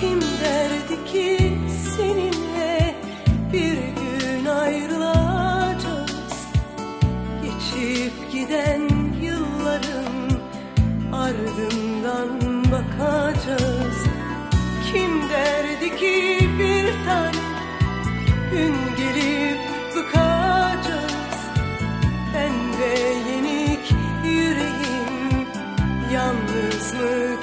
Kim derdi ki seninle bir gün ayrılacağız? Geçip giden yılların ardından bakacağız. Kim derdi ki bir tane gün gelip bıkacağız? Ben ve yenik yüreğim yalnız mı